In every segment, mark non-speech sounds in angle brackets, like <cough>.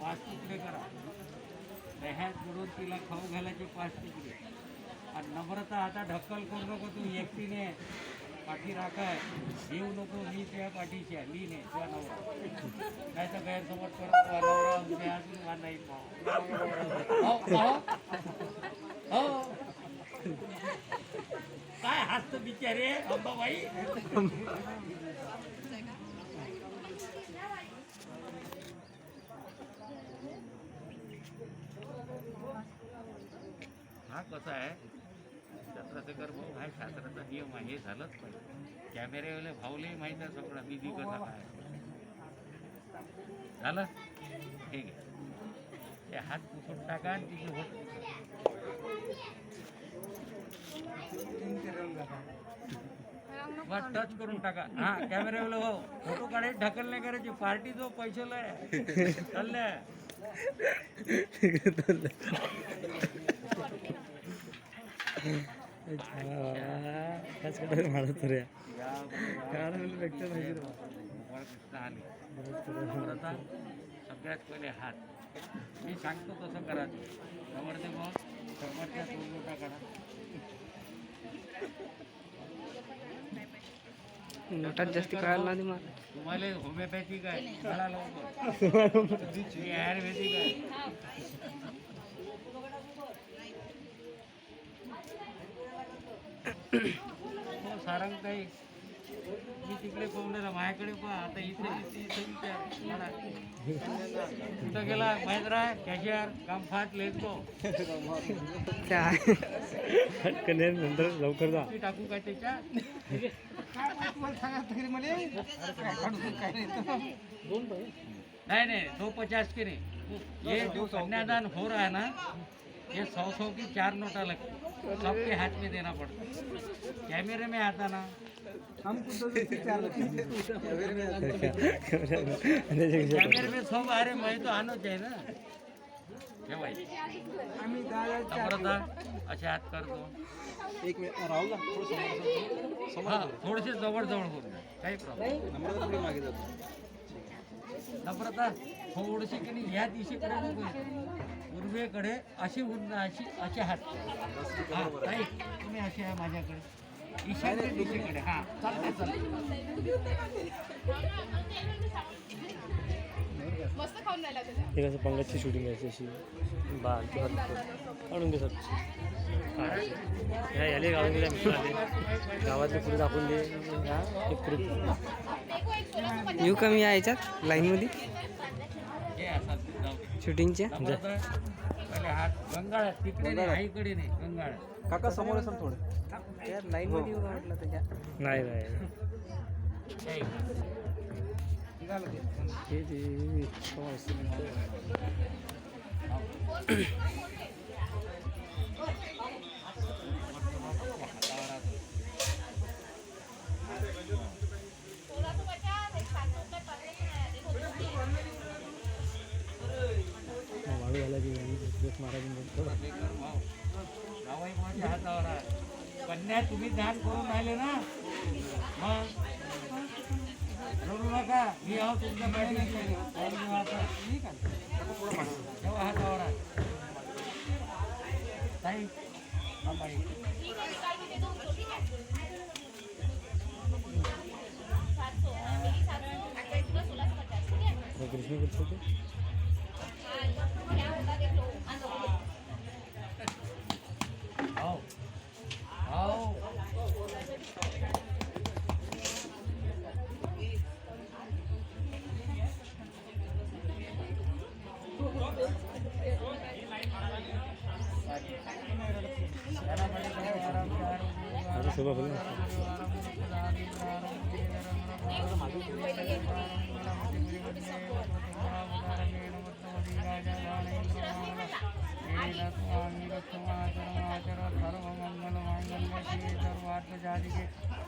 पाच तुकडे करा. ह्यात बुडून तिला खाऊ घालायचे पाच तुकडे. आणि नम्रता आता ढक्कल करू नको तू एकटीने पाठी राखाय येऊ नको मी त्या पाठीशी आहे मी नाही तुझा नवरा काय तर गैरसमज करत नवरा अजून वाढ नाही हो, हो. काय हसत बिचारे अंबाबाई? हा कसा आहे? शास्त्राचे कर्म हा शास्त्राचा नियम आहे हे झालंच पाहिजे. कॅमेरेवाले भाऊले माहीत आहे सगळं. विधी कसा काय? झालं? ठीक आहे. ते हात पुसून टाका आणि तिची. वा टच करून टाका. हा कॅमेरावाला हो फोटो काढायची ढकल नाही करायची. पार्टी जो पैशाला आहे. चालल्या. मारत रे काढ नम्रता सगळ्यात पहिले हात. मी सांगतो तसं करा समोरचे मग समोरच्या दोन लोटा काढा नोटात जास्ती कळायला नाही मला तुम्हाला होमिओपॅथिक आहे मला लवकर. <laughs> मी आयुर्वेदिक आहे. हो सारंग काही मी तिकडे पाहून माझ्याकडे पहा आता इथे कुठं गेला महिंद्रा कॅशियर काम फाट लेतो नंतर लवकर जा. टाकू काय त्याच्या? नहीं नहीं दो पचास के नहीं. ये जो कन्यादान हो रहा है ना ये सौ सौ की चार नोटा लगती सबके हाथ में देना पड़ता है। कैमरे में आता ना। कैमरे में सब आ रहे मैं तो आना चाहिए ना। क्या भाई? नम्रता अच्छा हात कर दो। एक मिनिट राहुल हा थोडेसे जवळ जवळ होत काही प्रॉब्लेम मागे जातो नम्रता थोडीशी की नाही या नको पूर्वेकडे अशी उन्न अशी असे हात. हा तुम्ही असे आहे माझ्याकडे. ईशान्य दिशेकडे हा. चालते चालते कसं पंगतची शूटिंग आहे अशी ते काढून घे ह्या याले गावातले पुढे दाखवून दे. हा एक पुढे देखो एक सोला तो पचास येऊ का मी यायच्यात लाईनमध्ये? हे. शूटिंगच्या हात तिकडे नाही आईकडे नाही गंगाळ काका समोर असेल थोडे का म्हटलं त्याच्या नाही नाही. हे ते कन्या तुम्ही दान करून राहिले ना मग रडू नका मी आहो तुमच्या. ताई थांबा इथे. आता शोभा बोल ना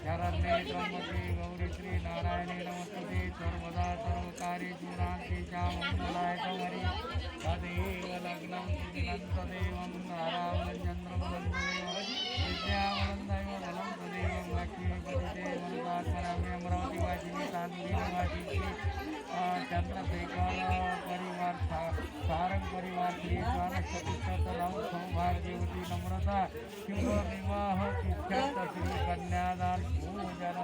शरण्ये त्र्यंबके गौरी श्री नारायणे नमस्ते सर्वदा सर्वकार्येषु नास्ति च मङ्गलाय कमरि तदेव लग्नं दिनं तदेवं नारायणचन्द्रं राम सौभाग्यवती नम्रता शुभ विवाह इच्छात श्री कन्यादान पूजन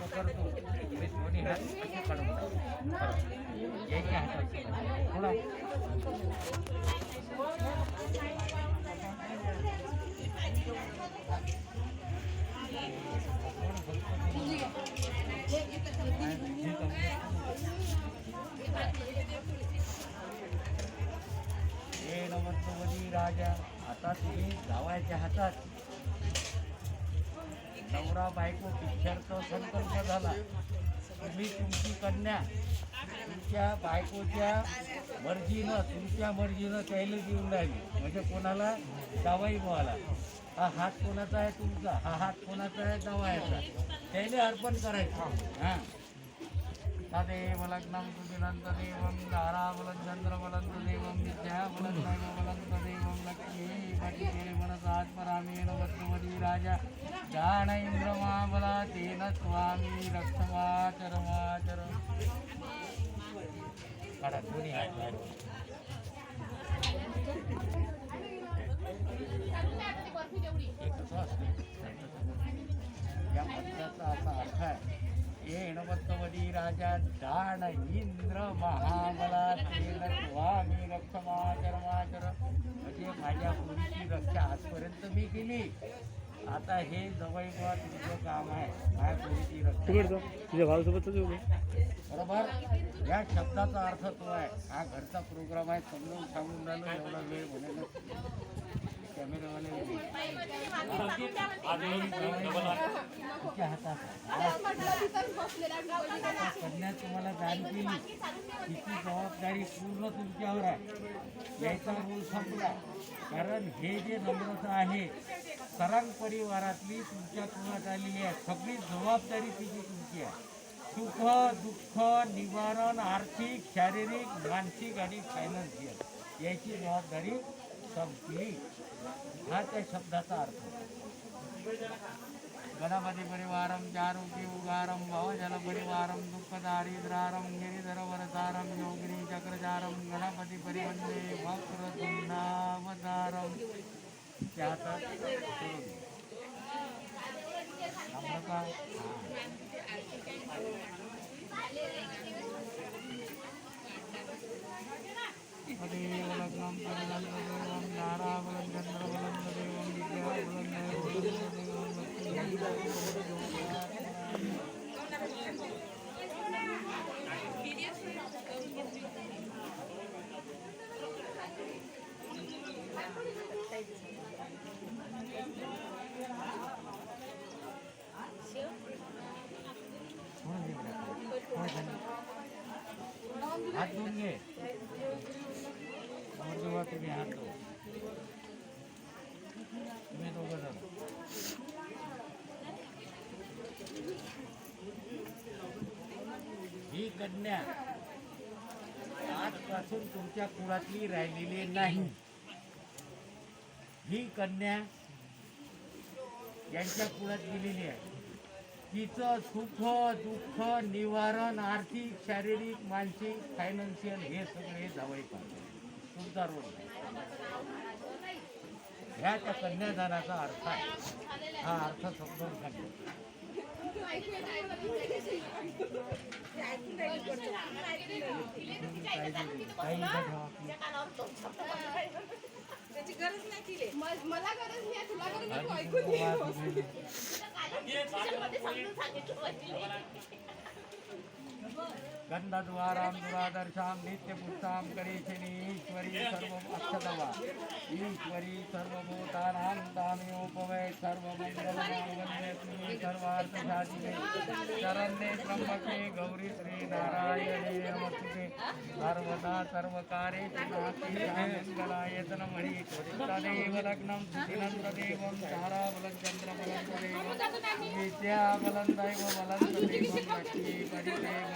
पकडतो तुम्ही दोन्ही हात असे काढून टाका. एका हाताचे थोडा हे नवतवली हातात आता तुम्ही जावायच्या हातात. नवरा बायको पिक्चरचा संकल्प झाला. तुम्ही तुमची कन्या तुमच्या बायकोच्या मर्जीनं तुमच्या मर्जीनं त्याला देऊन राहिली. म्हणजे कोणाला? जावाई बोला हा हात कोणाचा आहे तुमचा? हा हात कोणाचा आहे? जावायचा. त्याला अर्पण करायचं. हां. तदेव लग्नं सुदिनन्तदेवं दाराबलञ्चन्द्रबलन्तदेवं विद्या राजा गान इंद्रमामला तेन स्वामी रक्षमाचरमाचर काढा दोन्ही या मंत्राचा असा अर्थ आहे ये नवत्तवदी राजा दान इंद्र महाबला तेन स्वामी रक्षमाचरमाचर म्हणजे माझ्या मुलीची रक्षा आजपर्यंत मी केली. आता हे जवळ तुझं काम आहे. मुलीची रक्षा तिकडचं? तुझ्या भावासोबतच उभे? बरोबर? या शब्दाचा अर्थ तो आहे. हा घरचा प्रोग्राम आहे. समजून सांगून राहिलो एवढा वेळ म्हणायला हातात तुम्हाला दान केली तिची जबाबदारी पूर्ण तुमच्यावर आहे याचा रोल संपला कारण हे जे नम्रता आहे सरंग परिवारातली तुमच्या कुणात आलेली आहे सगळी जबाबदारी तिची तुमची आहे सुख दुःख निवारण आर्थिक शारीरिक मानसिक आणि फायनान्शियल याची जबाबदारी संपली हा त्या शब्दाचा अर्थ। गणपती परिवारम चारुकी उगारम भवजन परिवारम दुःख दारिद्रारम गिरिधर वरदारम योगिनी चक्रचारम गणपती परिवंदे वक्रतुंडावतारम त्या हातात सोडून दे. नम्रता तदेव लग्नं परिणन्तदेवं नाराबलं चन्द्रबलं तदेवं तुम्ही हात दोघं जण ही कन्या आजपासून तुमच्या कुळातली राहिलेली नाही. ही कन्या यांच्या कुळात गेलेली आहे. तिचं सुख दुःख निवारण आर्थिक शारीरिक मानसिक फायनान्शियल हे सगळे जावई पाहतो. ह्या त्या कन्यादानाचा अर्थ आहे. हा अर्थ समजावून सांगतो काही इथं ठेवा. मला गरज नाही तुला. गरज नाही, ऐकून. समजून सांगितलं पाहिजे. गन्धद्वारां दुरादर्शां नित्यपुष्टां करेशिनि ईश्वरी सर्वम् अक्षतवा ईश्वरी सर्वभूतानां तामेवोपवै सर्वमङ्गलमाङ्गल्ये सर्वार्थशाचिने शरण्ये त्र्यम्बके गौरी श्रीनारायणे సర్వదా సర్వకారే మంగళాయతనమణి తదేవ లగ్నం సుధినంతదేవం తారాబలం చంద్రబలం విద్యాబలం దైవ బలం తదేవం లక్ష్మీ పరిదేవ